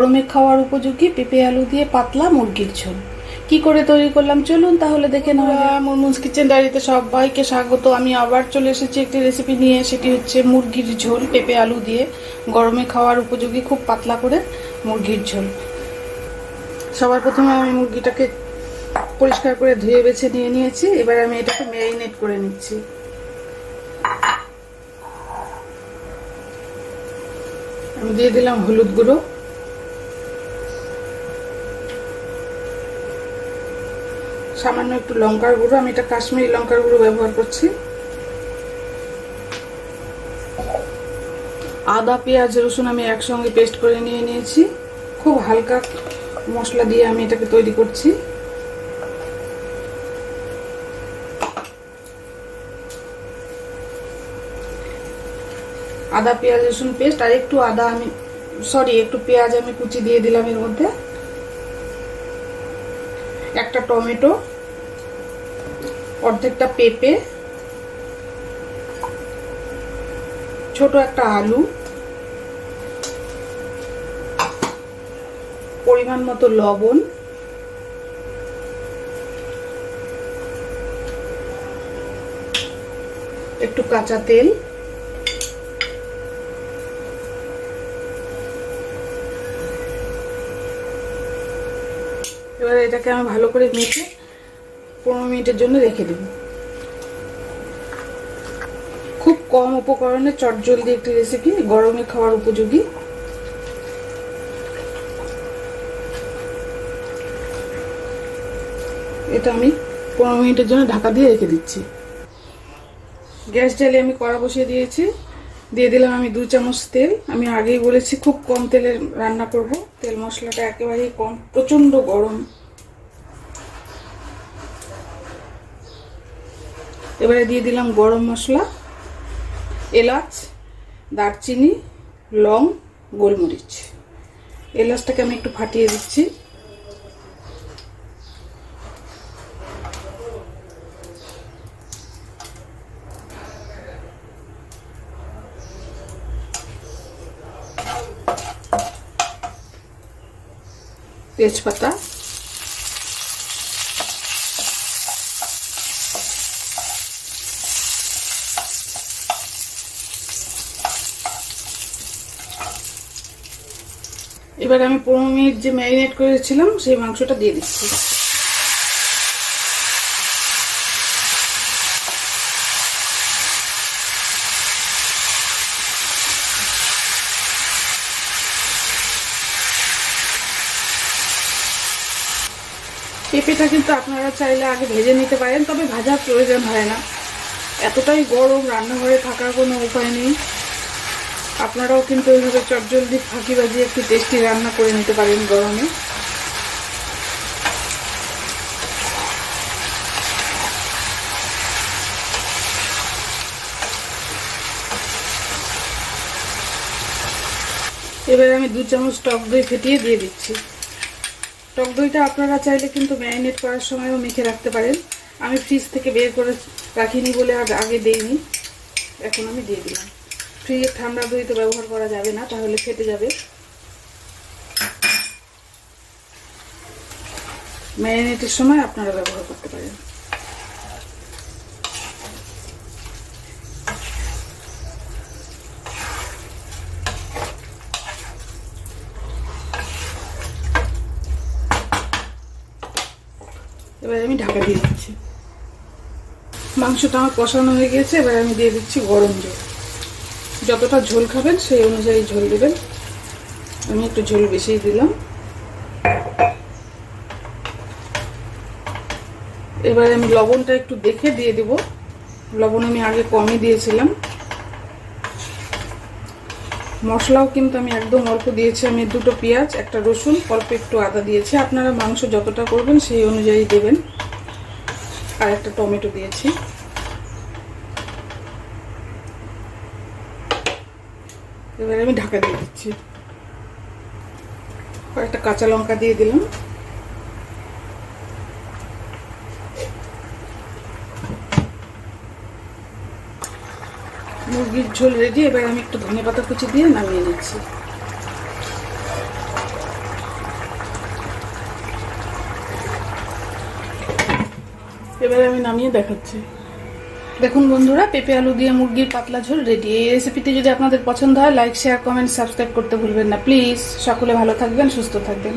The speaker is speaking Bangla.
গরমে খাওয়ার উপযোগী পেঁপে আলু দিয়ে পাতলা মুরগির ঝোল। কি করে তৈরি করলাম? চলুন তাহলে দেখে নেওয়া। কিচেন ডায়েরিতে সবাইকে স্বাগত। আমি আবার চলে এসেছি একটি রেসিপি নিয়ে, সেটি হচ্ছে মুরগির ঝোল, পেঁপে আলু দিয়ে। গরমে খাওয়ার উপযোগী খুব পাতলা করে মুরগির ঝোল। সবার প্রথমে আমি মুরগিটাকে পরিষ্কার করে ধুয়ে বেছে নিয়ে নিয়েছি। এবার আমি এটাকে ম্যারিনেট করে নিচ্ছি। আমি দিয়ে দিলাম হলুদ গুঁড়ো। সামান্য একটু লঙ্কার গুঁড়ো, আমি এটা কাশ্মীরি লঙ্কার গুঁড়ো ব্যবহার করছি। আদা, পেঁয়াজ, রসুন আমি একসঙ্গে পেস্ট করে নিয়ে নিয়েছি। খুব হালকা মশলা দিয়ে আমি এটাকে তৈরি করছি। আদা, পেঁয়াজ, রসুন পেস্ট, আর একটু আদা আমি, সরি, একটু পেঁয়াজ আমি কুচি দিয়ে দিলাম এর মধ্যে। একটা টমেটো অর্ধেকটা পেঁপে, ছোট একটা আলু, পরিমাণ মতো লবণ, একটু কাঁচা তেল, এবার এটাকে আমি ভালো করে মেখে পনেরো মিনিটের জন্য রেখে দেব। খুব কম উপকরণে চটজলদি একটি রেসিপি গরমে খাওয়ার উপযোগী। এটা আমি পনেরো মিনিটের জন্য ঢাকা দিয়ে রেখে দিচ্ছি। গ্যাস জ্বালে আমি কড়া বসিয়ে দিয়েছি। দিয়ে দিলাম আমি দু চামচ তেল। আমি আগেই বলেছি খুব কম তেলে রান্না করব। তেল মশলাটা একেবারেই কম, প্রচণ্ড গরম। এবারে দিয়ে দিলাম গরম মশলা, এলাচ, দারচিনি, লং, গোলমরিচ। এলাচটাকে আমি একটু ফাটিয়ে দিচ্ছি। তেজপাতা এবার আমি পনেরো মিনিট যে ম্যারিনেট করেছিলাম, সেই মাংসটা দিয়ে দিচ্ছি। পেঁপেটা কিন্তু আপনারা চাইলে আগে ভেজে নিতে পারেন, তবে ভাজার প্রয়োজন হয় না। এতটাই গরম রান্নাঘরে থাকার কোনো উপায় নেই। আপনারাও কিন্তু এইভাবে চটজলদি ফাঁকি বাজিয়ে একটু টেস্টি রান্না করে নিতে পারেন গরমে। এবারে আমি দু চামচ টক দই ফেটিয়ে দিয়ে দিচ্ছি। টক দইটা আপনারা চাইলে কিন্তু ম্যারিনেট করার সময়ও মেখে রাখতে পারেন। আমি ফ্রিজ থেকে বের করে রাখিনি বলে আগে আগে দিইনি। এখন আমি দিয়ে দিলাম। ফ্রিজের ঠান্ডা দই তো ব্যবহার করা যাবে না, তাহলে ফেটে যাবে। ম্যারিনেটের সময় আপনারা ব্যবহার করতে পারেন। এবার আমি ঢাকা দিয়ে দিচ্ছি। মাংসটা আমার কষানো হয়ে গেছে, এবার আমি দিয়ে দিচ্ছি গরম জল। যতটা ঝোল খাবেন, সেই অনুযায়ী ঝোল দেবেন। আমি একটু ঝোল বেশিই দিলাম। এবারে আমি লবণটা একটু দেখে দিয়ে দিব। লবণ আমি আগে কমই দিয়েছিলাম। মশলাও কিন্তু আমি একদম অল্প দিয়েছি। আমি দুটো পেঁয়াজ, একটা রসুন, অল্প একটু আদা দিয়েছি। আপনারা মাংস যতটা করবেন, সেই অনুযায়ী দেবেন। আর একটা টমেটো দিয়েছি। এবারে আমি ঢাকা দিয়ে দিচ্ছি। কয়েকটা কাঁচা লঙ্কা দিয়ে দিলাম। মুরগির ঝোল রেডি এবার আমি একটু ধনে পাতা কুচি দিয়ে নামিয়ে নিচ্ছি। এবার আমি নামিয়ে দেখাচ্ছি। দেখুন বন্ধুরা, পেঁপে, আলু দিয়ে মুরগির পাতলা ঝোল রেডি এই রেসিপিটি যদি আপনাদের পছন্দ হয় লাইক শেয়ার কমেন্ট সাবস্ক্রাইব করতে ভুলবেন না। প্লিজ সকলে ভালো থাকবেন, সুস্থ থাকবেন।